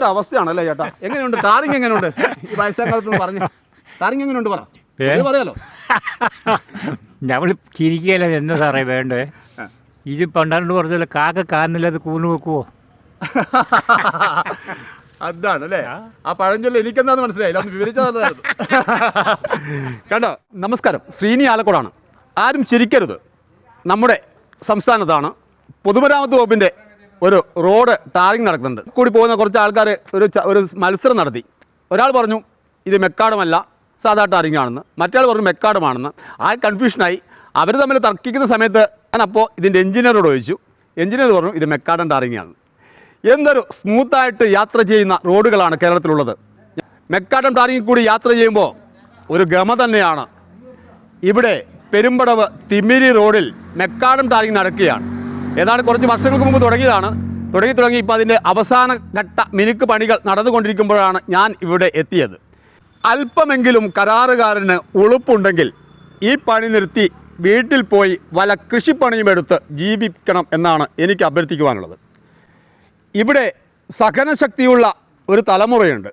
ഒരു അവസ്ഥയാണല്ലേ ചേട്ടാ? എങ്ങനെയുണ്ട്? ടാറിങ് എങ്ങനെയുണ്ട്? ഈ വയസ്സാക്കാലത്ത് പറഞ്ഞു. ടാറിങ് എങ്ങനെയുണ്ട് പറ. പറയാലോ? നമ്മൾ ചിരിക്കുകയല്ല എന്താ സാറേ വേണ്ടേ? ഇത് പണ്ടാണ്ട് പറഞ്ഞല്ലോ കാക്ക കാന്നില്ലാതെ കൂന്നു വെക്കുവോ? അതാണ് അല്ലേ ആ പഴഞ്ചൊല്ല എനിക്കെന്താന്ന് മനസ്സിലായില്ല. ഒന്ന് വിവരിച്ചതായിരുന്നു കണ്ടോ? നമസ്കാരം. ശ്രീനി ആലക്കോടാണ്. ആരും ചിരിക്കരുത്. നമ്മുടെ സംസ്ഥാനത്താണ് പൊതുമരാമത്ത് വകുപ്പിന്റെ ഒരു റോഡ് ടാറിങ് നടക്കുന്നുണ്ട്. കൂടി പോകുന്ന കുറച്ച് ആൾക്കാർ ഒരു ഒരു മത്സരം നടത്തി. ഒരാൾ പറഞ്ഞു ഇത് മെക്കാടുമല്ല സാധാ ടാറിങ് ആണെന്ന് മറ്റേ പറഞ്ഞു മെക്കാടുമാണെന്ന് ആ കൺഫ്യൂഷനായി. അവർ തമ്മിൽ തർക്കിക്കുന്ന സമയത്ത് ഞാൻ അപ്പോൾ ഇതിന്റെ എഞ്ചിനീയറോട് ചോദിച്ചു. എഞ്ചിനീയർ പറഞ്ഞു ഇത് മെക്കാടൻ ടാറിങ് ആണ് എന്തൊരു സ്മൂത്തായിട്ട് യാത്ര ചെയ്യുന്ന റോഡുകളാണ് കേരളത്തിലുള്ളത്. മെക്കാടം ടാറിങ്ങിൽ കൂടി യാത്ര ചെയ്യുമ്പോൾ ഒരു ഗമ തന്നെയാണ്. ഇവിടെ പെരുമ്പടവ് തിമിരി റോഡിൽ മെക്കാടം ടാറിങ് നടക്കുകയാണ്. ഏതാണ്ട് കുറച്ച് വർഷങ്ങൾക്ക് മുമ്പ് തുടങ്ങിയതാണ്. തുടങ്ങി തുടങ്ങി ഇപ്പോൾ അതിന്റെ അവസാന ഘട്ട മിനുക്ക് പണികൾ നടന്നുകൊണ്ടിരിക്കുമ്പോഴാണ് ഞാൻ ഇവിടെ എത്തിയത്. അല്പമെങ്കിലും കരാറുകാരന് ഉളുപ്പുണ്ടെങ്കിൽ ഈ പണി നിർത്തി വീട്ടിൽ പോയി വല കൃഷിപ്പണിയും എടുത്ത് ജീവിക്കണം എന്നാണ് എനിക്ക് അഭ്യർത്ഥിക്കുവാനുള്ളത്. ഇവിടെ സഹനശക്തിയുള്ള ഒരു തലമുറയുണ്ട്.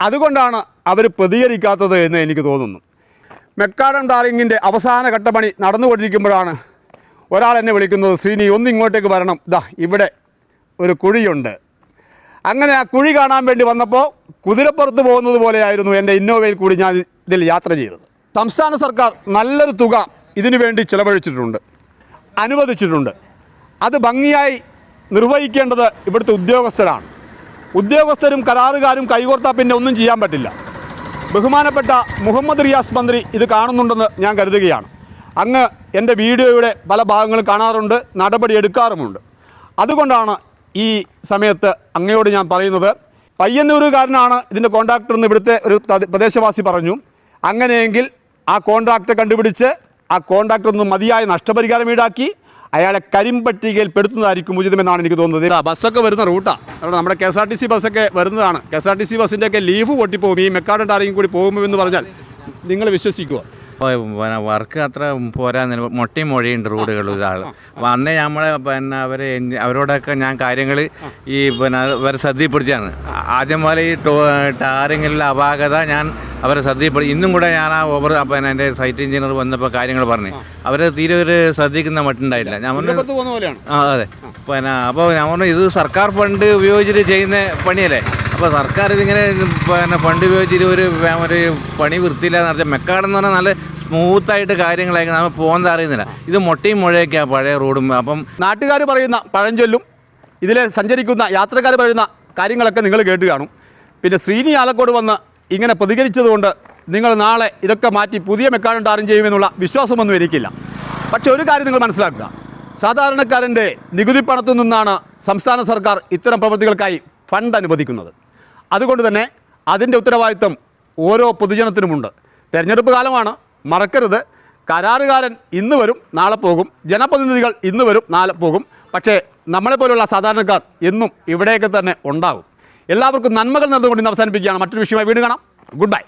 അതുകൊണ്ടാണ് അവർ പ്രതികരിക്കാത്തത് എന്ന് എനിക്ക് തോന്നുന്നു. മെക്കാഡം ഡാറിങ്ങിന്റെ അവസാന ഘട്ടപ്പണി നടന്നുകൊണ്ടിരിക്കുമ്പോഴാണ് ഒരാൾ എന്നെ വിളിക്കുന്നത് ശ്രീനി ഒന്നിങ്ങോട്ടേക്ക് വരണം. ഇതാ ഇവിടെ ഒരു കുഴിയുണ്ട്. അങ്ങനെ ആ കുഴി കാണാൻ വേണ്ടി വന്നപ്പോൾ കുതിരപ്പുറത്ത് പോകുന്നത് പോലെയായിരുന്നു എന്റെ ഇന്നോവയിൽ കൂടി ഞാൻ ഇതിൽ യാത്ര ചെയ്തത്. സംസ്ഥാന സർക്കാർ നല്ലൊരു തുക ഇതിനു വേണ്ടി ചിലവഴിച്ചിട്ടുണ്ട് അനുവദിച്ചിട്ടുണ്ട്. അത് ഭംഗിയായി നിർവഹിക്കേണ്ടത് ഇവിടുത്തെ ഉദ്യോഗസ്ഥരാണ്. ഉദ്യോഗസ്ഥരും കരാറുകാരും കൈകോർത്താൽ പിന്നെ ഒന്നും ചെയ്യാൻ പറ്റില്ല. ബഹുമാനപ്പെട്ട മുഹമ്മദ് റിയാസ് മന്ത്രി ഇത് കാണുന്നുണ്ടെന്ന് ഞാൻ കരുതുകയാണ്. അങ്ങ് എന്റെ വീഡിയോയുടെ പല ഭാഗങ്ങളും കാണാറുണ്ട് നടപടി എടുക്കാറുമുണ്ട്. അതുകൊണ്ടാണ് ഈ സമയത്ത് അങ്ങയോട് ഞാൻ പറയുന്നത്. പയ്യന്നൂരുകാരനാണ് ഇതിന്റെ കോൺട്രാക്ടർ എന്ന് ഇവിടുത്തെ ഒരു പ്രദേശവാസി പറഞ്ഞു. അങ്ങനെയെങ്കിൽ ആ കോൺട്രാക്ടർ കണ്ടുപിടിച്ച് ആ കോൺട്രാക്ടർ നിന്ന് മതിയായ നഷ്ടപരിഹാരം ഈടാക്കി അയാളെ കരിമ്പട്ടികയിൽ പെടുത്തുന്നതായിരിക്കും ഉചിതമെന്നാണ് എനിക്ക് തോന്നുന്നത്. ബസ്സൊക്കെ വരുന്ന റൂട്ടാണ് അവിടെ നമ്മുടെ K S R T C ബസ്സൊക്കെ വരുന്നതാണ്. K S R T C ബസ്സിന്റെയൊക്കെ leaf പൊട്ടിപ്പോകും ഈ മെക്കാഡന്റെ ആരെങ്കിലും കൂടി പോകുമെന്ന് പറഞ്ഞാൽ നിങ്ങൾ വിശ്വസിക്കുമോ ഓ, പിന്നെ വർക്ക് അത്ര പോരാ മുട്ടയും മൊഴിയുണ്ട് റോഡുകൾ ഇതാൾ അപ്പോൾ അന്നേ നമ്മളെ പിന്നെ അവരെ അവരോടൊക്കെ ഞാൻ കാര്യങ്ങൾ ഈ പിന്നെ അവരെ ശ്രദ്ധയിൽപ്പെടുത്തിയാണ്. ആദ്യം പോലെ ഈ ടാറിങ്ങിലെ അപാകത ഞാൻ അവരെ ശ്രദ്ധയിൽപ്പെടുത്തി. ഇന്നും കൂടെ ഞാൻ ആ ഓവർ പിന്നെ എന്റെ സൈറ്റ് എഞ്ചിനീയർ വന്നപ്പോൾ കാര്യങ്ങൾ പറഞ്ഞു. അവരെ തീരെ ഒരു ശ്രദ്ധിക്കുന്ന മട്ടുണ്ടായില്ല. ഞാൻ പറഞ്ഞു ആ അതെ. പിന്നെ അപ്പോൾ ഞാൻ പറഞ്ഞു ഇത് സർക്കാർ ഫണ്ട് ഉപയോഗിച്ചിട്ട് ചെയ്യുന്ന പണിയല്ലേ? അപ്പോൾ സർക്കാർ ഇതിങ്ങനെ പിന്നെ ഫണ്ട് ഉപയോഗിച്ചിട്ട് ഒരു ഒരു പണി വൃത്തിയില്ലാതെ നടത്തിയ മെക്കാടെന്ന് പറഞ്ഞാൽ നല്ല സ്മൂത്തായിട്ട് കാര്യങ്ങളായിരിക്കും നമ്മൾ പോകുന്നത് അറിയുന്നില്ല ഇത് മൊട്ടയും മുഴയൊക്കെയാണ് പഴയ റോഡും അപ്പം നാട്ടുകാർ പറയുന്ന പഴഞ്ചൊല്ലും ഇതിലെ സഞ്ചരിക്കുന്ന യാത്രക്കാർ പറയുന്ന കാര്യങ്ങളൊക്കെ നിങ്ങൾ കേട്ട് കാണും. പിന്നെ ശ്രീനി ആലക്കോട് വന്ന് ഇങ്ങനെ പ്രതികരിച്ചതുകൊണ്ട് നിങ്ങൾ നാളെ ഇതൊക്കെ മാറ്റി പുതിയ മെക്കാഡൻ ടാറിങ് ചെയ്യുമെന്നുള്ള വിശ്വാസമൊന്നും എനിക്കില്ല. പക്ഷേ ഒരു കാര്യം നിങ്ങൾ മനസ്സിലാക്കുക. സാധാരണക്കാരന്റെ നികുതി പണത്തു നിന്നാണ് സംസ്ഥാന സർക്കാർ ഇത്തരം പ്രവൃത്തികൾക്കായി ഫണ്ട് അനുവദിക്കുന്നത്. അതുകൊണ്ട് തന്നെ അതിന്റെ ഉത്തരവാദിത്വം ഓരോ പൊതുജനത്തിനുമുണ്ട്. തെരഞ്ഞെടുപ്പ് കാലമാണ് മറക്കരുത്. കരാറുകാരൻ ഇന്ന് വരും നാളെ പോകും. ജനപ്രതിനിധികൾ ഇന്ന് വരും നാളെ പോകും. പക്ഷേ നമ്മളെപ്പോലുള്ള സാധാരണക്കാർ എന്നും ഇവിടെയൊക്കെ തന്നെ ഉണ്ടാകും. എല്ലാവർക്കും നന്മകൾ നടന്നുകൊണ്ട് ഇന്ന് അവസാനിപ്പിക്കുകയാണ്. മറ്റൊരു വിഷയമായി വീണ്ടും കാണാം. Good bye